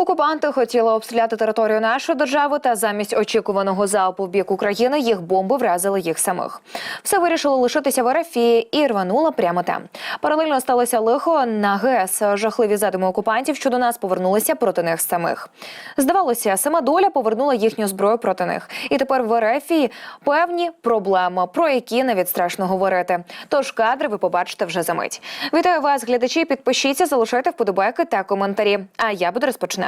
Окупанти хотіли обстріляти територію нашої держави, та замість очікуваного залпу в бік України їх бомби вразили їх самих. Все вирішило лишитися в РФ і рвануло прямо там. Паралельно сталося лихо на ГЕС. Жахливі задуми окупантів щодо нас повернулися проти них самих. Здавалося, сама доля повернула їхню зброю проти них. І тепер в РФ певні проблеми, про які навіть страшно говорити. Тож кадри ви побачите вже за мить. Вітаю вас, глядачі. Підпишіться, залишайте вподобайки та коментарі. А я буду розпочинати.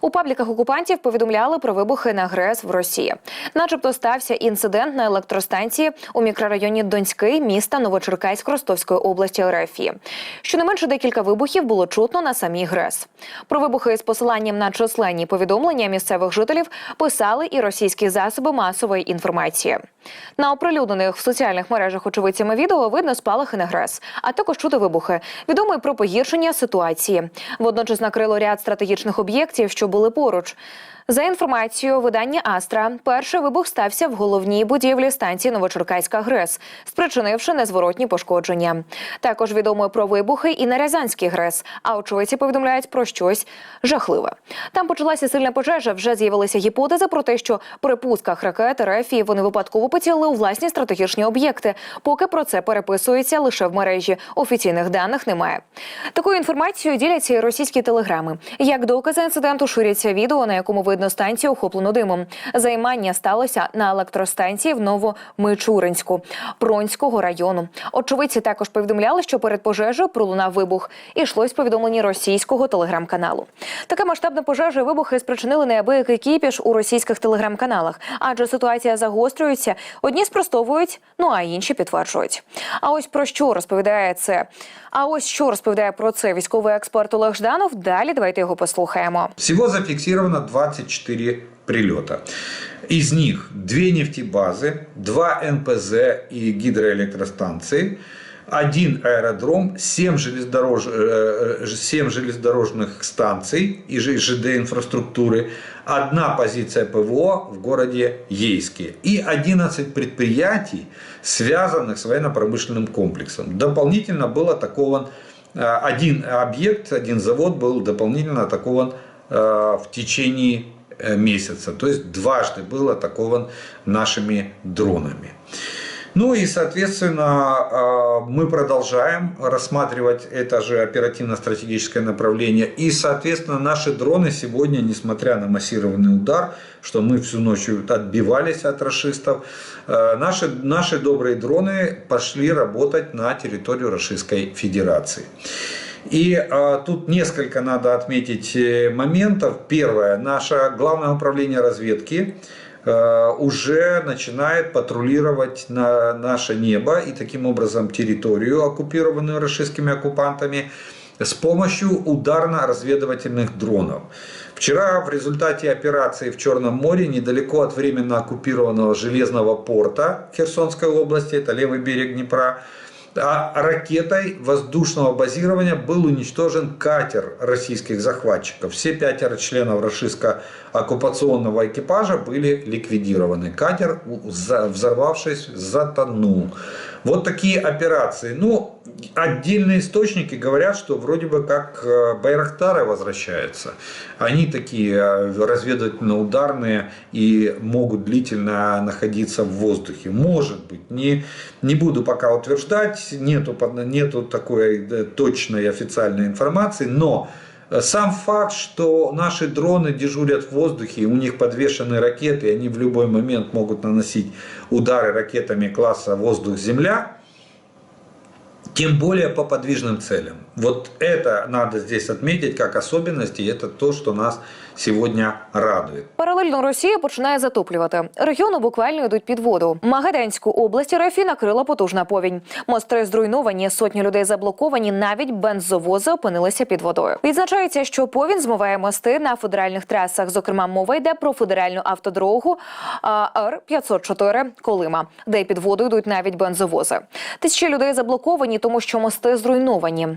У пабліках окупантів повідомляли про вибухи на ГРЕС в Росії. Начебто стався інцидент на електростанції у мікрорайоні Донський міста Новочеркаськ Ростовської області РФ. Щонайменше декілька вибухів було чутно на самій ГРЕС. Про вибухи з посиланням на численні повідомлення місцевих жителів писали і російські засоби масової інформації. На оприлюднених в соціальних мережах очевидцями відео видно спалахи на ГРЕС, а також чути вибухи. Відомо й про погіршення ситуації. Водночас накрило ряд стратегічних об'єктів, що були поруч. За інформацією видання Астра, перший вибух стався в головній будівлі станції Новочеркаська ГРЕС, спричинивши незворотні пошкодження. Також відомо про вибухи і на Рязанській ГРЕС. А очевидці повідомляють про щось жахливе. Там почалася сильна пожежа. Вже з'явилися гіпотези про те, що при пусках ракет РФ вони випадково поцілили у власні стратегічні об'єкти. Поки про це переписується лише в мережі. Офіційних даних немає. Такою інформацією діляться і російські телеграми. Як докази інциденту ширяться відео, на якому видно станцію охоплено димом. Займання сталося на електростанції в Новомичуринську Пронського району. Очевидці також повідомляли, що перед пожежею пролунав вибух. І йшлось повідомлення російського телеграм-каналу. Така масштабна пожежа вибухи спричинили неабиякий кіпіш у російських телеграм-каналах, адже ситуація загострюється. Одні спростовують, ну а інші підтверджують. А ось про що розповідає це? А ось що розповідає про це військовий експерт Олег Жданов. Далі давайте його послухаємо. Всего зафиксировано 24 прилета. Из них две нефтебазы, два НПЗ и гидроэлектростанции, один аэродром, 7, железнодорож... э, 7 железнодорожных станций и ЖД инфраструктуры, одна позиция ПВО в городе Ейске и 11 предприятий, связанных с военно-промышленным комплексом. Дополнительно был атакован э, один объект, один завод был дополнительно атакован э, в течение э, месяца. То есть дважды был атакован нашими дронами. Ну и, соответственно, э, мы продолжаем рассматривать это же оперативно-стратегическое направление. И, соответственно, наши дроны сегодня, несмотря на массированный удар, что мы всю ночь отбивались от расистов, э, наши, наши добрые дроны пошли работать на территорию Российской Федерации. И э, тут несколько надо отметить э, моментов. Первое, наше главное управление разведки э, уже начинает патрулировать на наше небо и таким образом территорию, оккупированную российскими оккупантами, с помощью ударно-разведывательных дронов. Вчера в результате операции в Черном море, недалеко от временно оккупированного железного порта Херсонской области, это левый берег Днепра, а ракетой воздушного базирования был уничтожен катер российских захватчиков. Все пятеро членов российско-оккупационного экипажа были ликвидированы. Катер, взорвавшись, затонул. Вот такие операции. Ну, отдельные источники говорят, что вроде бы как э, Байрактары возвращаются. Они такие э, разведывательно-ударные и могут длительно находиться в воздухе. Может быть, не, не буду пока утверждать, нету, нету такой э, точной официальной информации, но сам факт, что наши дроны дежурят в воздухе, у них подвешены ракеты, и они в любой момент могут наносить удары ракетами класса воздух-земля, тем более по подвижным целям. Вот это надо здесь отметить как особенность, и это то, что нас сегодня радует. Паралельно Росія починає затоплювати. Регіони буквально йдуть під воду. Магаданську область РФ накрила потужна повінь. Мости зруйновані, сотні людей заблоковані. Навіть бензовози опинилися під водою. Відзначається, що повінь змиває мости на федеральних трасах. Зокрема, мова йде про федеральну автодорогу Р 504 Колима, де під воду йдуть навіть бензовози. Тисячі людей заблоковані, тому що мости зруйновані.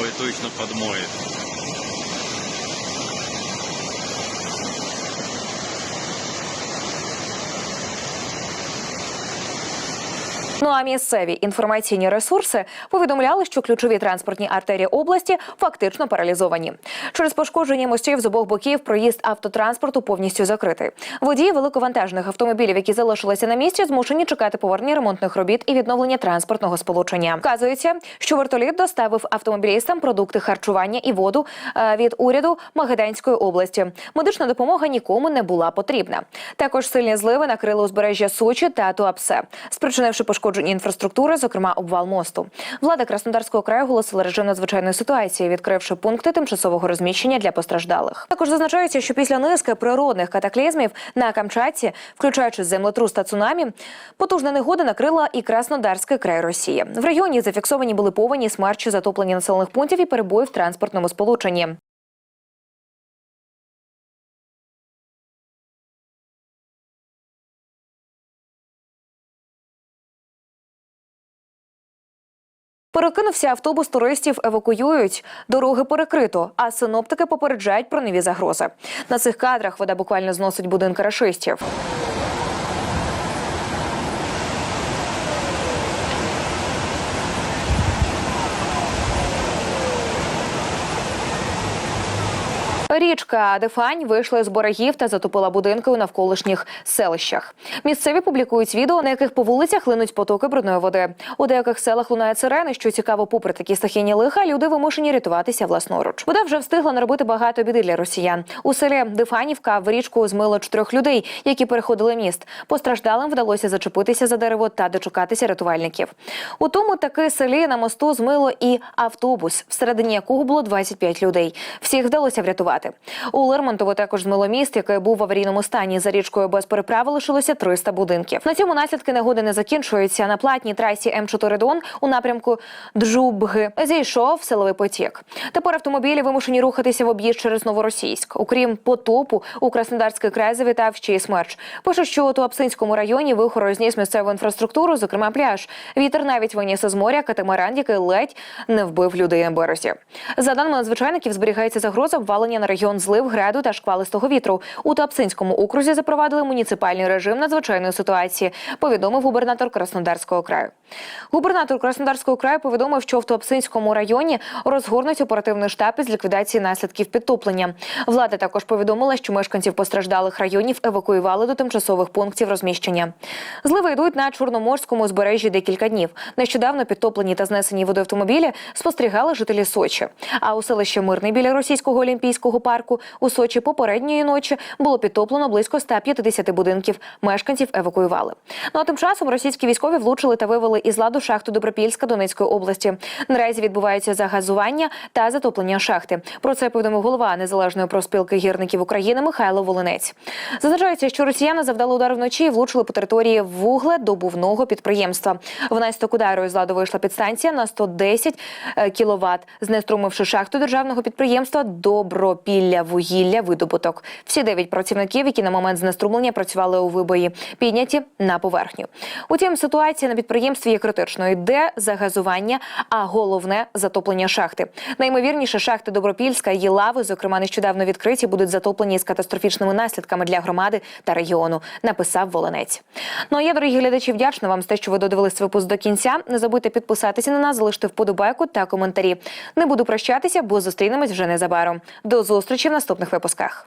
Ой, точно подмоет. Ну а місцеві інформаційні ресурси повідомляли, що ключові транспортні артерії області фактично паралізовані. Через пошкодження мостів з обох боків проїзд автотранспорту повністю закритий. Водії великовантажних автомобілів, які залишилися на місці, змушені чекати повернення ремонтних робіт і відновлення транспортного сполучення. Вказується, що вертоліт доставив автомобілістам продукти харчування і воду е, від уряду Магаданської області. Медична допомога нікому не була потрібна. Також сильні зливи накрили узбережжя Сочі та Туапсе, спричинивши пошкодження інфраструктури, зокрема обвал мосту. Влада Краснодарського краю оголосила режим надзвичайної ситуації, відкривши пункти тимчасового розміщення для постраждалих. Також зазначається, що після низки природних катаклізмів на Камчатці, включаючи землетрус та цунамі, потужна негода накрила і Краснодарський край Росії. В регіоні зафіксовані були повені, смерчі, затоплення населених пунктів і перебої в транспортному сполученні. Перекинувся автобус туристів евакуюють. Дороги перекрито, а синоптики попереджають про нові загрози. На цих кадрах вода буквально зносить будинки рашистів. Річка Дефань вийшла з берегів та затопила будинки у навколишніх селищах. Місцеві публікують відео, на яких по вулицях линуть потоки брудної води. У деяких селах лунає сирени, що цікаво, попри такі стихійні лиха, люди вимушені рятуватися власноруч. Вода вже встигла наробити багато біди для росіян. У селі Дефанівка в річку змило чотирьох людей, які переходили міст. Постраждалим вдалося зачепитися за дерево та дочекатися рятувальників. У тому таки селі на мосту змило і автобус, всередині якого було 25 людей. Всіх вдалося врятувати. У Лермонтово також змило міст, який був в аварійному стані. За річкою без переправи лишилося 300 будинків. На цьому наслідки негоди не закінчуються. На платній трасі М4 Дон у напрямку Джубги зійшов силовий потік. Тепер автомобілі вимушені рухатися в об'їзд через Новоросійськ. Окрім потопу, у Краснодарський край завітав ще й смерч. Пише, що у Туапсинському районі вихор зніс місцеву інфраструктуру, зокрема пляж. Вітер навіть виніс із моря катамаран, який ледь не вбив людей на березі. За даними надзвичайників, зберігається загроза обвалення на регіон злив, граду та шквалистого вітру. У Туапсинському окрузі запровадили муніципальний режим надзвичайної ситуації, повідомив губернатор Краснодарського краю. Губернатор Краснодарського краю повідомив, що в Туапсинському районі розгорнуть оперативний штаб із ліквідації наслідків підтоплення. Влада також повідомила, що мешканців постраждалих районів евакуювали до тимчасових пунктів розміщення. Зливи йдуть на Чорноморському узбережжі декілька днів. Нещодавно підтоплені та знесені водою автомобілі спостерігали жителі Сочі. А у селищі Мирний біля російського олімпійського парку у Сочі попередньої ночі було підтоплено близько 150 будинків. Мешканців евакуювали. Ну а тим часом російські військові влучили та вивели із ладу шахту Добропільська Донецької області. Наразі відбувається загазування та затоплення шахти. Про це повідомив голова незалежної проспілки гірників України Михайло Волинець. Зазначається, що росіяни завдали удар вночі і влучили по території вугледобувного підприємства. Внаслідок удару із ладу вийшла підстанція на 110 кВт, знеструмивши шахту державного підприємства Добропілля вугілля видобуток. Всі дев'ять працівників, які на момент знеструмлення працювали у вибої, підняті на поверхню. Утім, ситуація на підприємстві є критичною. Йде загазування, а головне затоплення шахти. Наймовірніше, шахти Добропільська і лави, зокрема, нещодавно відкриті, будуть затоплені з катастрофічними наслідками для громади та регіону. Написав Волинець. Ну а я, дорогі глядачі, вдячна вам за те, що ви додивились випуск до кінця. Не забудьте підписатися на нас, залишити вподобайку та коментарі. Не буду прощатися, бо зустрінемось вже незабаром. До зустрічі в наступних випусках.